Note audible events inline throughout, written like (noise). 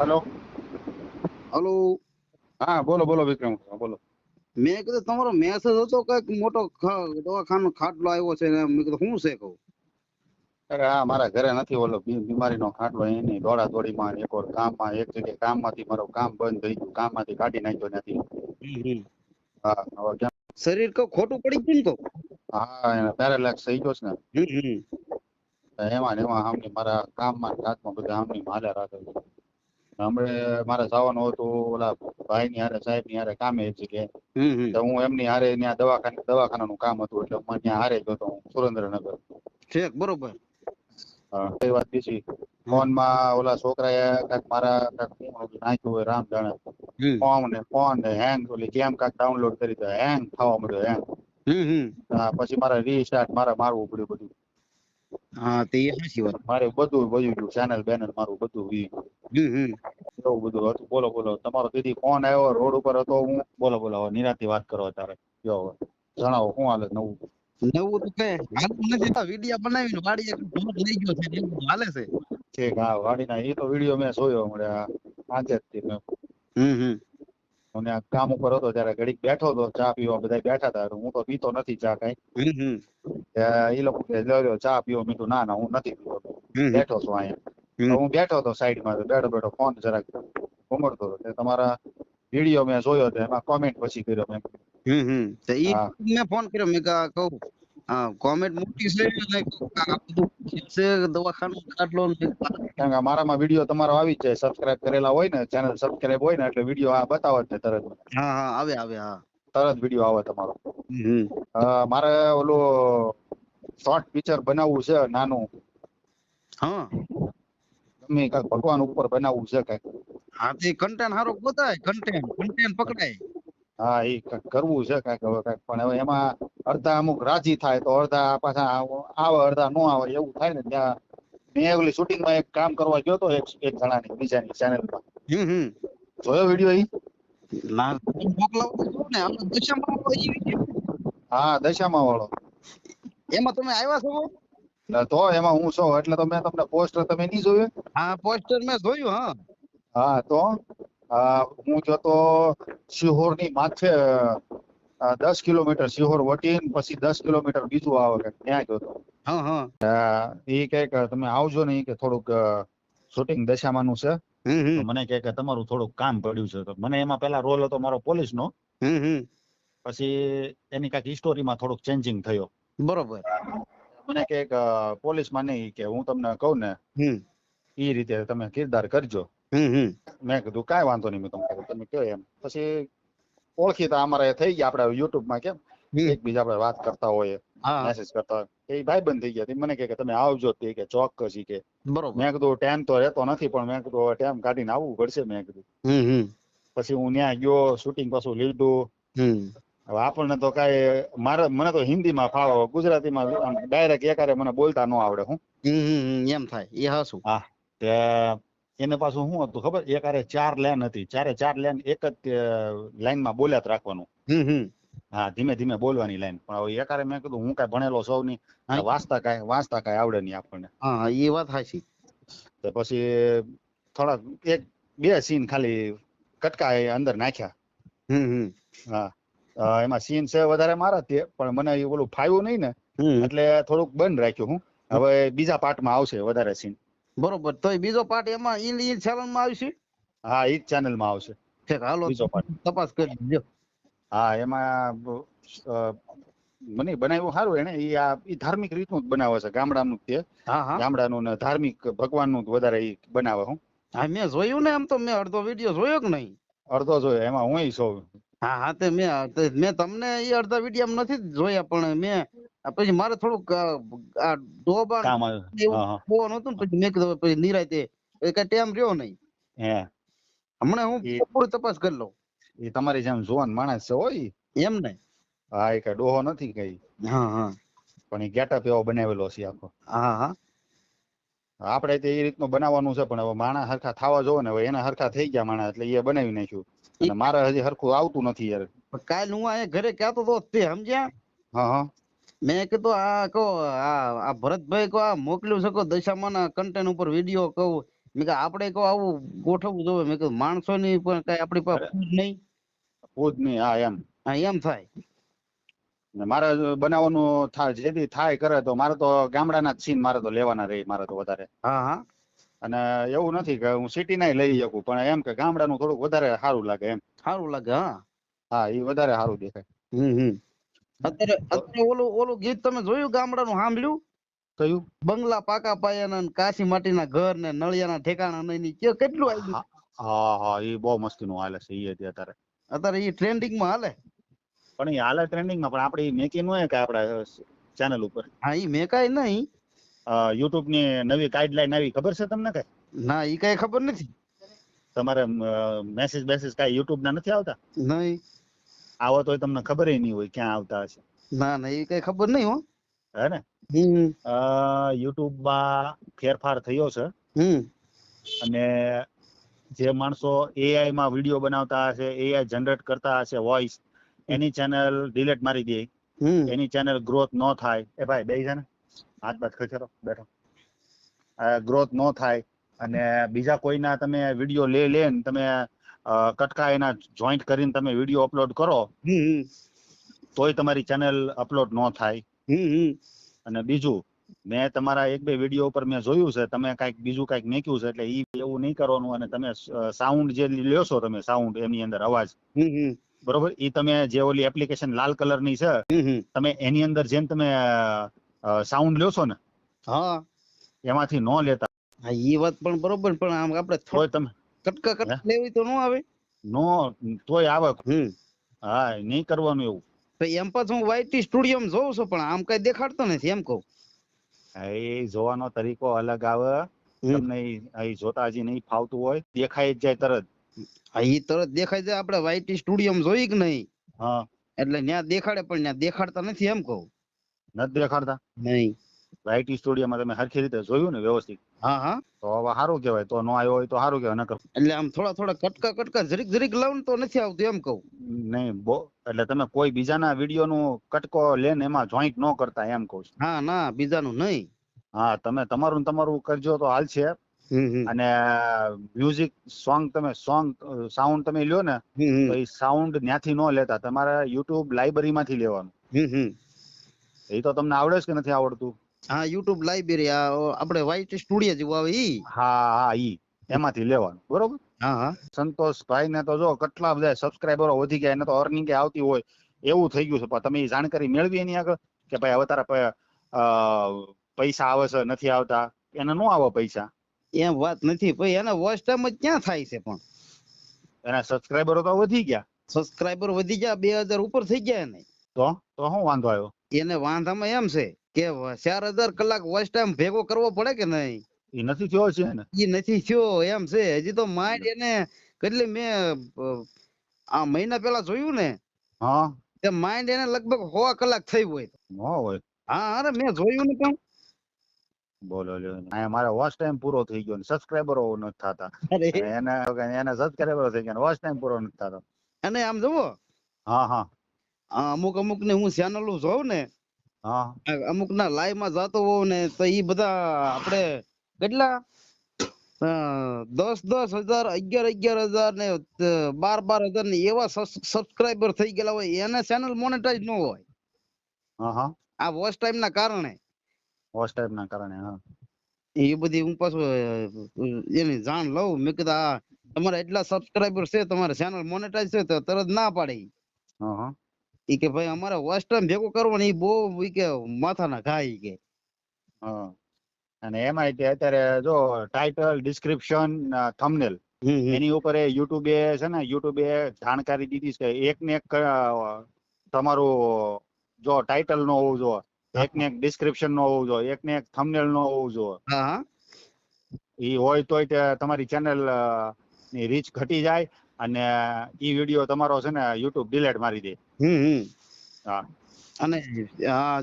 Hello hello હા બોલો બોલો વિક્રમ બોલો. મેં કીધું તમારો મેસેજ હતો કંઈક મોટો દવાખાનો ખાટલો આવ્યો છે ને મેં કીધું શું છે કહું? અરે હા મારા ઘરે નથી ઓલો બી- બીમારીનો ખાટલો એની દોડા દોડીમાં એક વાર કામમાં એક જગ્યાએ કામમાંથી મારું કામ બંધ થઈ ગયું કામમાંથી કાઢી નાખ્યો નથી હા શરીર કઉ ખોટું પડી ગયું ને કહું હા એને પેરેલેક્સ થઈ ગયો છે ને. એમાં ને એમાં આમની મારા કામમાં ને કાચમાં બધા આમની હાલ્યા રાખે છે. હમણે મારે જવાનું હતું ઓલા ભાઈની હારે સાહેબની હારે કામે એક જગ્યાએ. તો હું એમની હારે ત્યાં દવાખાને દવાખાનાનું કામ હતું એટલે હું ત્યાં હારે ગયો હતો હું સુરેન્દ્રનગર. ઠીક બરોબર. હા એ વાત બીજી. ફોનમાં ઓલા છોકરાએ કાંઈક મારા કાંઈક નાખ્યું હોય રામ જાણે. ફોન ને ફોન ને હેંગ ઓલી ગેમ કાંઈક ડાઉનલોડ કરી તો હેંગ થવા મળ્યો હેંગ. પછી મારે રીસ્ટાર્ટ મારે મારવું પડ્યું બધું. હા તે સાચી વાત મારે બધું ગયું ચેનલ બેનલ મારું બધું વી હમ. એવું બધું હતું. બોલો બોલો. તમારો દીદી ફોન આવ્યો રોડ ઉપર હતો હું બોલો બોલો. હવે નિરાંતથી વાત કરો તારે કયો જણાવો શું હાલે નવું? નવું તો કઈ હાલતું નથી વીડિયો બનાવીને વાડીએ ઢોર લઈ ગયો છે એવું હાલે છે. ઠીક હા વાડીના એ તો વીડિયો મેં જોયો મળે આ આજે જ તે મેં. હમ, હમ. હું ત્યાં કામ ઉપર હતો ત્યારે ઘડીક બેઠો હતો ચા પીવા બધા બેઠા હતા. હું તો પીતો નથી ચા કઈ. એ લોકો કે લ્યો ચા પીવો મેં કીધું ના ના હું નથી પીતો. બેઠો છું અહીંયા. હું બેઠો હતો સાઈડમાં માં બેઠો બેઠો ફોન જરાક ઉમડતો હતો. તમારા વીડિયો મેં જોયો તો એમાં કોમેન્ટ પછી કર્યો મેં. તો ઈ મેં ફોન કર્યો મેં કહા. કોમેન્ટ મોટી છે છે દવાખાનું કીધું કારણ કે મારામાં વીડિયો તમારો આવી જાય સબસ્ક્રાઇબ કરેલા હોય ને ચેનલ સબસ્ક્રાઇબ હોય ને એટલે વીડિયો આ બતાવે છે તરત. હા હા આવે આવે હા. તરત વીડિયો આવે તમારો. મારે ઓલું શોર્ટ પિક્ચર બનાવવું છે નાનું. હા. ગમે કાંઈક ભગવાન ઉપર બનાવવું છે કાંઈક. હા તે કન્ટેન્ટ સારો ગોતાય કન્ટેન્ટ કન્ટેન્ટ પકડાય. હા એ કરવું છે કાંઈક હવે કાંઈક. પણ હવે એમાં અડધા અમુક રાજી થાય તો અડધા પાછા આવે અડધા નો આવે એવું થાય ને ત્યાં. મેં ઓલી શૂટિંગમાં એક કામ કરવા ગયો તો એક એક જણાની બીજાની ચેનલ હમ જોયો વીડિયો ઈ ના. તમે મોકલાવો તો ખરું ને આમ દશામાં હોય ઈ હા દશામાં વાળો. એમાં તમે આવ્યા છો? તો એમાં હું છું એટલે તો મેં તમને પોસ્ટર તમે નહીં જોયું? હા પોસ્ટર મેં જોયું હા. હા તો? આ હું જોતો સિહોરની માથે દસ કિલોમીટર સિહોર વટીને પછી દસ કિલોમીટર બીજું આવે કે ત્યાં ગયો તો. હા હા. એ કે તમે આવજો ને કે થોડુંક શૂટિંગ દશામાનું છે. મને કે તમારું થોડુંક કામ પડ્યું છે. તો મને એમાં પેલા રોલ હતો મારો પોલીસનો. હમ હમ. પછી એની કાંઈક હિસ્ટોરીમાં થોડુંક ચેન્જિંગ થયો. બરોબર. મને કે પોલીસમાં નહીં કે હું તમને કહું ને એ રીતે તમે કિરદાર કરજો. મેં કીધું કાંઈ વાંધો નહીં મેં તમને તમે કયો એમ. પછી ઓળખીતા અમારે થઈ ગયા આપણે યુટ્યુબમાં કેમ? એકબીજા આપણે વાત કરતા હોઈએ હા. હા, મેસેજ કરતા હોય એ ભાઈ બંધ થઈ ગયા. મને કે તમે આવજો તે કે ચોક્કસ કે. બરોબર. મેં કીધું ટાઈમ તો રહેતો નથી પણ મેં કીધું હવે ટાઈમ કાઢીને આવવું પડશે મેં કીધું. પછી હું ત્યાં ગયો શૂટિંગ પાછું લીધું. હવે આપણને તો કાંઈ મારે મને તો હિન્દીમાં ફાવે ગુજરાતીમાં ડાયરેક્ટ એકારે મને બોલતા ન આવડે હું. એમ થાય. એ હાસું. તે એને પાછું શું હતું ખબર? એકારે ચાર લેન હતી. ચારે ચાર લેન એક જ લાઈનમાં બોલ્યા રાખવાનું. હા ધીમે ધીમે બોલવાની લાઈન પણ હવે એકારે મેં કીધું હું કઈ ભણેલો સૌ નહીં. વાંચતા કાંઈ વાંચતા કાંઈ આવડે નહીં આપણને. હા એ વાત હાચી તો પછી થોડાક એક બે સીન ખાલી કટકા એ અંદર નાખ્યા. હા. એમાં સીન છે વધારે મારા તે પણ મને એ ઓલું ફાવ્યું નહીં ને એટલે થોડુંક બંધ રાખ્યું હું. હવે બીજા પાર્ટમાં આવશે વધારે સીન બરોબર. તો બીજો પાર્ટ એમાં ઈ ઈ ચેનલમાં આવશે? હા ઈ ચેનલમાં આવશે. ઠીક હાલો. બીજો part. તપાસ કરી લેજો. હા એમાં મને બનાવ્યું સારું એને. ઈ આ ઈ ધાર્મિક રીતનું જ બનાવે છે ગામડાનું તે હા હા. ગામડાનું ને ધાર્મિક ભગવાનનું વધારે ઈ બનાવે હું. હા મેં જોયું ને એમ તો મેં અડધો વીડિયો જોયો કે નહીં? અડધો જોયો એમાં હું સૌ હા હા તે મેં મેં તમને એ અડધા વીડિયો નથી જોયા પણ મેં પછી મારે થોડુંક આ આ ડોબા એવું બોવાનું હતું ને પછી મેં કીધું પછી નિરાયતે કઈ ટાઈમ રહ્યો નહીં. હે. હમણાં હું પૂરી તપાસ કરી લઉં. એ તમારી જેમ જુવાન માણસ છે હોય. એમ ને હા એ કઈ ડોહો નથી કઈ. હા હા. પણ એ ગેટઅપ એવો બનાવેલો છે આખો. હા હા. આપણે તો એ રીતનું બનાવવાનું છે પણ હવે માણસ હરખા થવા જોવે ને હવે એના હરખા થઈ ગયા માણસ એટલે એ બનાવી નાખ્યું. અને મારે હજી હરખું આવતું નથી યાર. કાલ હું અહીંયા ઘરે કહેતો તો તે સમજ્યા? હા હા. મેં કીધું આ કહો આ ભરતભાઈ કહો આ મોકલ્યું છે કહો દશામાના કન્ટેન્ટ ઉપર વીડિયો કહું. મેં કીધું આપણે કહો આવું ગોઠવવું જોઈએ. મેં કીધું માણસોની પણ કઈ આપણી પાસે ફૂજ નહીં. ફૂજ નહીં હા એમ. હા એમ થાય. મારે બનાવવાનું થાય જેથી થાય કરે તો મારે તો ગામડાના જ સીન મારે તો લેવાના રહે મારે તો વધારે. હા હા. અને એવું નથી કે હું સિટી ના લઈ શકું પણ એમ કે ગામડાનું થોડુંક વધારે સારું લાગે એમ. સારું લાગે હા. હા એ વધારે સારું દેખાય. હમ હમ. અત્યારે અત્યારે ઓલું ઓલું ગીત તમે જોયું ગામડાનું સાંભળ્યું? કયું? બંગલા પાકા પાયાના ને કાચી માટીના ઘર ને નળિયાના ઠેકાણા નહીં કે- કેટલું આવી હા હા એ બહુ મસ્તીનું હાલે છે એ અત્યારે. અત્યારે એ ટ્રેન્ડિંગમાં હાલે? પણ એ હાલે ટ્રેન્ડિંગમાં પણ આપણે મેકી નું હોય કે આપડા ચેનલ ઉપર? હા એ મેકાય નહીં. યુટ્યુબની નવી ગાઈડલાઈન આવી ખબર છે તમને કઈ? ના એ કઈ ખબર નથી. તમારે મેસેજ બેસેજ કઈ યુટ્યુબ ના નથી આવતા? નહીં. આવો તો તમને ખબર નહીં હોય ક્યાં આવતા હશે. ના ના ઈ કઈ ખબર નહીં હો. હે ને? યુટ્યુબમાં ફેરફાર થયો છે. અને જે માણસો એઆઈ માં વીડિયો બનાવતા હશે એઆઈ જનરેટ કરતા હશે વોઇસ એની ચેનલ ડિલેટ મારી દે. હમ. એની ચેનલ ગ્રોથ ન થાય. એ ભાઈ બે છે ને. હાથ બાદ ખચેરો બેઠો. ગ્રોથ ન થાય. અને બીજા કોઈના તમે વીડિયો લે લે ને તમે કટકા એના જોઈન્ટ કરીને તમે વીડિયો અપલોડ કરો તોય તમારી ચેનલ અપલોડ ન થાય. અને બીજું મેં તમારા એક બે વીડિયો ઉપર મેં જોયું છે તમે કાંઈક બીજું કાંઈક મેક્યું છે એટલે ઈ એવું નહીં કરવાનું અને તમે સાઉન્ડ જે લ્યો છો તમે સાઉન્ડ એની અંદર અવાજ બરોબર? ઈ તમે જે ઓલી એપ્લિકેશન લાલ કલરની છે તમે એની અંદર જેમ તમે સાઉન્ડ લ્યો છો ને હા. એમાંથી ન લેતા. હા ઈ વાત પણ બરોબર પણ આમ આપણે થોડું તમે કટકા કટકા લેવી તો નો આવે? નો તોય આવે. હમ. હા નહીં કરવાનું એવું. તો એમ પાછું હું વાયટી સ્ટુડિયો માં જોઉં છું પણ આમ કઈ દેખાડતો નથી એમ કહું. એ જોવાનો તરીકો અલગ આવે. તમને ઈ જોતા હજી નહીં ફાવતું હોય દેખાય જ જાય તરત. હા ઈ તરત દેખાય જાય આપણે વાયટી સ્ટુડિયો માં જોઈ કે નહીં? હા. એટલે ત્યાં દેખાડે પણ ત્યાં દેખાડતા નથી એમ કહું. નથી દેખાડતા? નહીં. આઈટી સ્ટુડિયોમાં તમે હરખી રીતે જોયું ને વ્યવસ્થિત? હા હા. તો હવે સારું કહેવાય તો નો આવ્યો હોય તો સારું કહેવાય નકર એટલે આમ થોડા થોડા કટકા કટકા જરીક જરીક લાવું તો નથી આવતું એમ કહું. નહીં બો એટલે તમે કોઈ બીજાના વીડિયો નું કટકો લઈને એમાં જોઈન્ટ ન કરતા એમ કહું છું. હા ના બીજાનું નહીં. હા તમે તમારું તમારું કરજો તો હમ હમ. અને મ્યુઝિક સોંગ તમે સોંગ સાઉન્ડ તમે લ્યો ને. તો એ સાઉન્ડ ન્યાથી ન લેતા. તમારે યુટ્યુબ લાઇબ્રેરી માંથી લેવાનું. એ તો તમને આવડે છે કે નથી આવડતું? હા લાઇબ્રેરી આ આપણે વાયટી સ્ટુડિયો જેવું આવે ઈ. હા હા ઈ. એમાંથી લેવાનું બરોબર? હા હા. સંતોષભાઈ ને તો જો કેટલા બધા સબસ્ક્રાઇબરો વધી ગયા એને તો અર્નિંગ આવતી હોય એવું થઈ ગયું છે. પણ તમે જાણકારી મેળવી એની આગળ કે ભાઈ હવે તારા પૈસા આવે છે નથી આવતા? એને નો આવે પૈસા? એમ વાત નથી ભાઈ એને વોચ ટાઈમ જ ક્યાં થાય છે પણ? એના સબસ્ક્રાઇબરો તો વધી ગયા. સબસ્ક્રાઇબર વધી ગયા બે હજાર ઉપર થઈ ગયા એને. તો? તો શું વાંધો આવ્યો? એને વાંધામાં એમ છે. કે ચાર હજાર કલાક વોચ ટાઈમ ભેગો કરવો પડે કે નહીં? એ નથી થયો છે ને. એ નથી થયો એમ છે. હજી તો માઇન્ડ એને કેટલી મેં આ મહિના પેલા જોયું ને હા. તે માઇન્ડ એને લગભગ સો કલાક થઈ હોય હા હોય. હા અરે મેં જોયું ને પણ. બોલો લ્યો અહીંયા મારે વોચ ટાઈમ પૂરો થઈ ગયો ને સબસ્ક્રાઈબરો નથી થતા. એને એને સબસ્ક્રાઈબરો થઈ ગયા વોચ ટાઈમ પૂરો નથી થતો. અને આમ જુઓ. હા હા. અમુક અમુક ને હું ચેનલો જોઉં ને અમુક ના લાઈવમાં જતો હોઉં ને તો ઈ બધા આપણે કેટલા? દસ દસ હજાર અગિયાર અગિયાર હજાર ને બાર બાર હજાર ને એવા સબસ્ક્રાઇબર થઈ ગયેલા હોય. એને ચેનલ મોનેટાઈઝ ન હોય. હા હા. આ વોચ ટાઈમ ના કારણે. વોચ ટાઈમ ના કારણે હા. એ બધી હું પાછું એની જાણ લઉં. મેં કીધું આ તમારા એટલા સબસ્ક્રાઇબર છે તમારે ચેનલ મોનેટાઈઝ છે તો તરત ના પાડે. હા હા. ઈ કે ભાઈ અમારે વોચ ટાઈમ ભેગો કરવો ને ઈ બહુ ઈ કે માથાના ઘા ઈ કે. હા. અને એમાં કે અત્યારે જો ટાઇટલ ડિસ્ક્રિપ્શન થંબનેલ. એની ઉપર એ યુટ્યુબે છે ને યુટ્યુબે જાણકારી દીધી છે. એક ને એક તમારું જો ટાઇટલ નો હોવું જો એક ને એક ડિસ્ક્રિપ્શન નો હોવું જો એક ને એક થંબનેલ નો હોવું જો ઈ હોય તોય તમારી ચેનલની રીચ ઘટી જાય. અને ઈ વીડિયો તમારો છે ને યુટ્યુબ ડિલેટ મારી દે. હમ હા. અને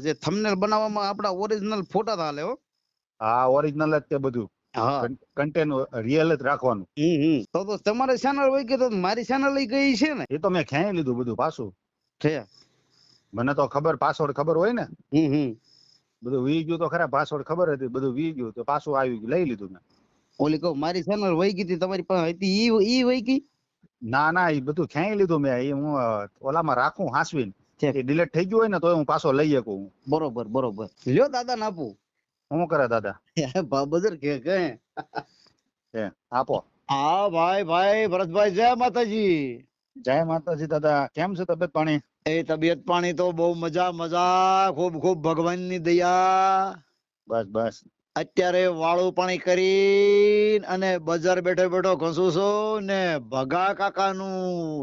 જે થંબનેલ બનાવવામાં આપડા ઓરિજિનલ ફોટા થાલે હો હા ઓરિજિનલ જ તે બધું. હા. કન્ટેન્ટ રિયલ જ રાખવાનું. તો તો તમારી ચેનલ હોય કે તો મારી ચેનલ ગઈ છે ને? એ તો મેં ખેંચી લીધું બધું પાછું. છે. મને તો ખબર પાસવર્ડ ખબર હોય ને? બધું વી ગયું તો ખરા પાસવર્ડ ખબર હતી બધું વી ગયું તો પાછું આવી ગયું લઈ લીધું મેં. ઓલી કહું મારી ચેનલ વહી ગઈ તમારી પાસે હતી ઈ ઈ વહી ગઈ? ના ના એ બધું ક્યાંય લીધું મેં. એ હું ઓલામાં રાખું હાસવીને. એ ડિલીટ થઈ ગયું હોય ને તો હું પાછો લઈ શકું બરોબર બરોબર. લ્યો દાદા ને આપું. શું કરે દાદા? બાબજર કે કે? હે આપો. હા ભાઈ ભાઈ ભરતભાઈ જય માતાજી. જય માતાજી દાદા. કેમ છે તબિયત પાણી? એ તબિયત પાણી તો બહુ મજા મજા ખૂબ ખૂબ ભગવાનની દયા. બસ બસ. અત્યારે વાળું પાણી કરી અને બજાર બેઠો બેઠો ઘસું છું ને ભગા કાકાનું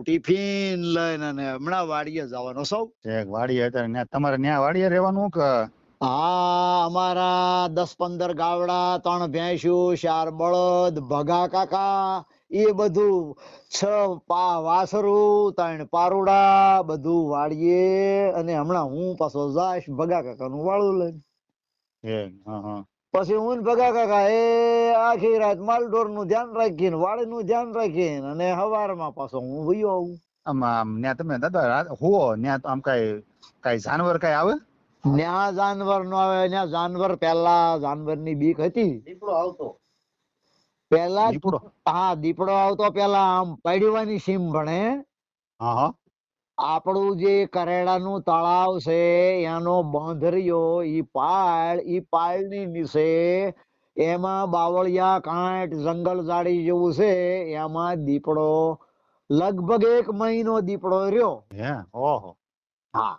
ટિફિન લઈને અને હમણાં વાડીએ જવાનો સૌ વાડીએ અત્યારે તમારે ન્યા વાડીએ રહેવાનું કે? હા અમારા દસ પંદર ગાવડા ત્રણ ભેંસું ચાર બળદ ભગા કાકા એ બધું છ પા વાસરું ત્રણ પારુડા બધું વાડીએ અને હમણાં હું પાછો જાઈશ ભગા કાકાનું વાળું લઈને. હા હા. પછી હું ભગા કાકા એ આખી રાત માલઢોરનું ધ્યાન રાખીને વાડી નું ધ્યાન રાખીને અને હવારમાં પાછો હું વયો આવું. આમ ન્યા તમે દાદા હો ન્યા આમ કઈ કઈ જાનવર કઈ આવે? ન્યા જાનવર નો આવે ન્યા જાનવર પેલા જાનવરની બીક હતી. દીપડો આવતો. પેલા દીપડો? હા દીપડો આવતો પેલા આમ પડવાની સીમ ભણે. હા હા. આપણું જે કરેડાનું તળાવ છે એનો બાંધરિયો ઈ પાળ ઈ પાળની નીચે એમાં બાવળિયા કાંઠ જંગલ જાળી જેવું છે એમાં દીપડો લગભગ એક મહિનો દીપડો રહ્યો. હે? ઓહો. હા.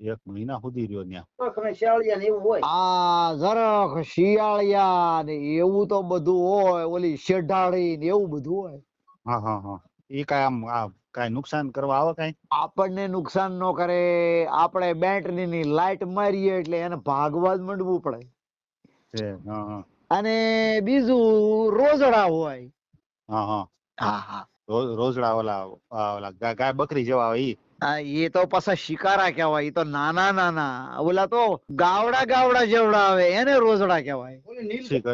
એક મહિના સુધી રહ્યો ત્યાં. શિયાળિયા ને એવું હોય. આ જરાક શિયાળિયા ને એવું તો બધું હોય ઓલી શેઢાળી ને એવું બધું હોય. હા હા હા. એ કઈ આમ આ કઈ નુકસાન કરવા આવે કઈ? આપણને નુકસાન ન કરે આપણે બેટરી ની લાઈટ મારીએ એટલે એને ભાગવા જ મંડવું પડે. છે હા હા. અને બીજું રોજડા હોય. હા હા. હા હા. રોજડા ઓલા ઓલા ગાય બકરી જેવા હોય ઈ? એ તો પાછા શિકારા કહેવાય એ તો નાના નાના. ઓલા તો ગાવડા ગાવડા જેવડા આવે એને રોજડા કહેવાય. ઓલી નીલ ઠીક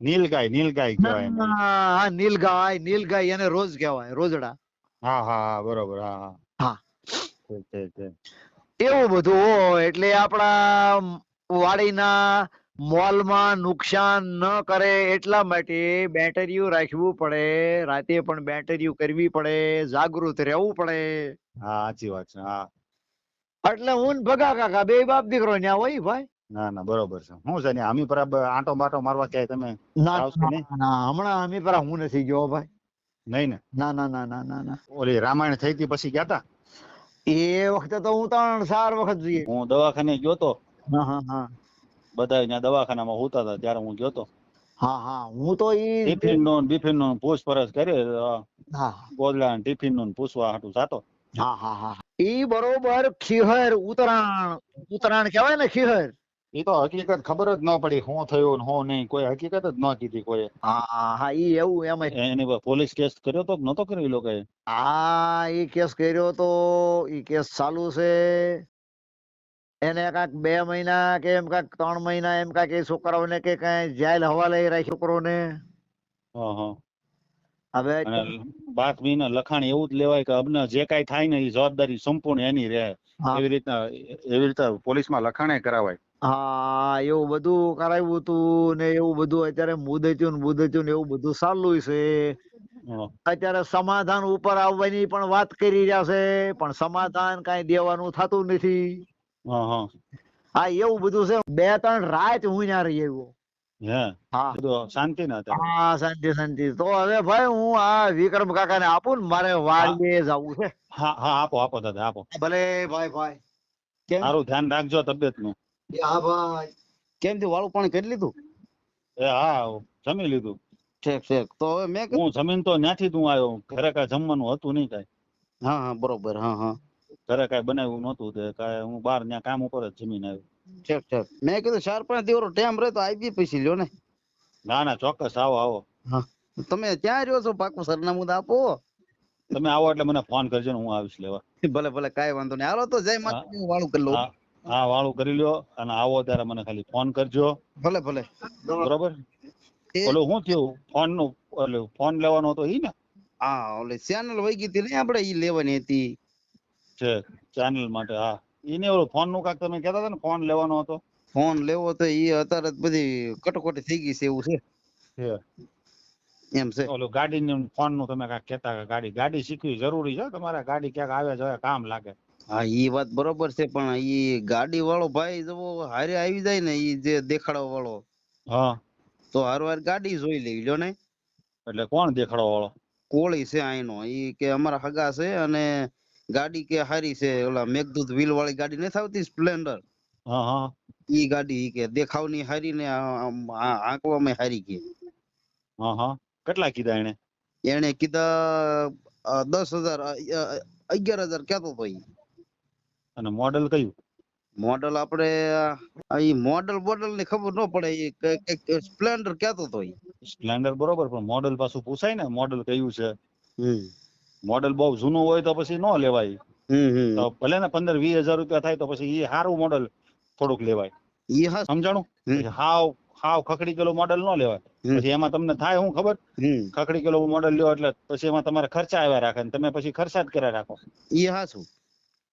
નીલગાય નીલગાય કહેવાય હા નીલગાય નીલગાય એને રોજ કહેવાય રોજડા. હા હા બરોબર હા હા. એવું બધું હોય એટલે આપણા વાડીના મોલમાં નુકસાન ન કરે એટલા માટે બેટરીઓ રાખવું પડે રાતે પણ બેટરીઓ કરવી પડે જાગૃત રહેવું પડે. હા સાચી વાત છે હા. એટલે હું ભગા કાકા બે બાપ દીકરો ન્યા હોય ભાઈ? ના ના બરોબર છે. હું છે ને હમીપરા પર આંટો બાટો મારવા ક્યાંય તમે ના ના, હમણાં હમીપરા હું નથી ગયો ભાઈ. નહીં ને? ના ના ના ના ના ના. ઓલી રામાયણ થઈ હતી પછી ગયા તા? એ વખતે તો હું ત્રણ ચાર વખત જઈએ. હું દવાખાને ગયો તો? હા હા હા. બધા ત્યાં દવાખાનામાં હોતા હતા ત્યારે હું ગયો તો. હા હા હું તો ઈ ટિફિન નો બિફિન નો પૂછપરછ કરી હા. ગોદલા ટિફિન નો પૂછવા હાટું જાતો. હા હા હા. ઈ બરોબર ખીહર ઉતરાણ ઉતરાણ કહેવાય ને ખીહર? એ તો હકીકત ખબર જ ન પડી શું થયું ને શું નહીં. કોઈ હકીકત જ ન કીધી કોઈ. હા હા હા ઈ એવું એમ એને પોલીસ કેસ કર્યો તો નતો કર્યો એ લોકોએ? હા ઈ કેસ કર્યો તો ઈ કેસ ચાલુ છે. એને કાંક બે મહિના કે એમ કાંક ત્રણ મહિના એમ કાંક એ છોકરાઓને કે કઈ જેલ હવાલે રાખ્યો છોકરોને હા હા. હવે બાતમી ને લખાણ એવું જ લેવાય કે અમને જે કાઈ થાય ને એ જવાબદારી સંપૂર્ણ એની રહે. એવી રીતના એવી રીતે પોલીસમાં લખાણે કરાવાય. હા એવું બધું કરાવ્યું હતું ને એવું બધું અત્યારે મુદચ્યું ને ને એવું બધું ચાલુ છે. અત્યારે સમાધાન ઉપર આવવાની પણ વાત કરી રહ્યા છે પણ સમાધાન કઈ દેવાનું થતું નથી. હા એવું બધું છે. બે ત્રણ રાત હું ત્યાં રહી આવ્યો. હે? શાંતિ ના હા શાંતિ શાંતિ. તો હવે ભાઈ હું આ વિક્રમ કાકા ને આપું ને મારે વાડીએ જવું છે. હા હા આપો આપો દાદા આપો. ભલે ભાઈ ભાઈ. સારું ધ્યાન રાખજો તબિયતનું હા ભાઈ. કેમ થયું? વાળું પાણી કરી લીધું? એ હા જમી લીધું. ઠીક ઠીક. તો હવે મેં હું જમીન તો ન્યાથી તું આવ્યો. ઘરે કાંઈ જમવાનું હતું નહીં કાંઈ. હા હા બરોબર હા હા. ઘરે કાંઈ બનાવ્યું નહોતું તે કાંઈ હું બહાર ત્યાં કામ ઉપર જ જમીને આવ્યો. ઠીક ઠીક. મેં કીધું ચાર પાંચ દિવસ ટાઈમ રહે તો આવી પછી લ્યો ને. ના ના ચોક્કસ આવો આવો. તમે ક્યાં રહ્યો છો? પાકું સરનામું તો આપો. તમે આવો એટલે મને ફોન કરજો ને હું આવીશ લેવા. ભલે ભલે કાંઈ વાંધો નહીં. હાલો તો જય માતાજી વાળું કરી લઉં. હા વાળું કરી લ્યો અને આવો ત્યારે મને ખાલી ફોન કરજો. ભલે ભલે. બરોબર? ઓલો શું થયું? ફોનનું ઓલું ફોન લેવાનો હતો ઈ ને? હા ઓલે ચેનલ વહી ગઈ હતી ને આપણે ઈ લેવાની હતી. છે ચેનલ માટે હા. ઈને ઓલો ફોનનું કાક તમે કહેતા હતા ને ફોન લેવાનો હતો? ફોન લેવો તો ઈ અત્યારે બધી કટોકટી થઈ ગઈ છે એવું છે. એમ છે. ઓલું ગાડીની ફોનનું તમે કાક કહેતા ગાડી ગાડી શીખવી જરૂરી છે તમારે ગાડી ક્યાંક આવે જાય કામ લાગે. હા ઈ વાત બરોબર છે પણ ઈ ગાડી વાળો ભાઈ જો હારે આવી જાય ને ઈ જે દેખાડવા વાળો હા. તો હારવાર ગાડી જોઈ લેવી લ્યો ને. એટલે કોણ દેખાડવા વાળો કોળી છે આઈનો ઈ કે અમારા હગા છે અને ગાડી કે હારી છે ઓલા મેઘદૂત વ્હીલ વાળી ગાડી નથી આવતી સ્પ્લેન્ડર. હા હા. ઈ ગાડી કે દેખાવની હારી ને આંકવામાં હારી કે હા હા. કેટલા કીધા એને એને કીધા દસ હજાર અગિયાર હજાર કેતો તો ઈ. અને મોડેલ કયું? મોડેલ આપણે આ મોડેલ મોડલ બોડલની ખબર ન પડે ઈ સ્પ્લેન્ડર કેતો તો સ્પ્લેન્ડર બરોબર પણ મોડેલ પાછું પૂછાય ને મોડેલ કયું છે? મોડેલ બહુ જૂનું હોય તો પછી ન લેવાય. તો ભલે ને પંદર વીસ હજાર રૂપિયા થાય તો પછી એ સારું મોડેલ થોડુંક લેવાય. ઈ હા સમજાણું. હાવ હાવ ખખડી ગયેલું મોડેલ ન લેવાય. પછી એમાં તમને થાય હું ખબર? ખખડી ગયેલું મોડેલ લ્યો એટલે પછી એમાં તમારે ખર્ચા આવ્યા રાખે ને તમે પછી ખર્ચા જ કર્યા રાખો. એ હા હાચું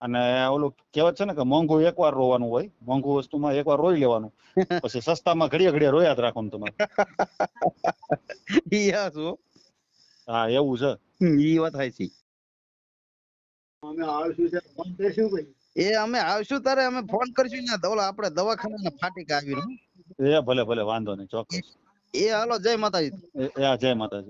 અને ઓલું કહેવત છે ને કે મોંઘું એકવાર રોવાનું હોય મોંઘું વસ્તુમાં એકવાર રોઈ લેવાનું. (laughs) પછી સસ્તામાં ઘડીએ ઘડીએ રોયા જ રાખવાનું તમારે. હો. એવું છે. ઈ વાત થાય અમે આવશું ત્યારે ફોન કરીશું એ અમે આવશું તારે અમે ફોન કરશું ને ઓલા આપણે દવાખાના ફાટી આવી એ ભલે ભલે વાંધો નહીં ચોક્કસ. એ હાલો જય માતાજી. એ જય માતાજી.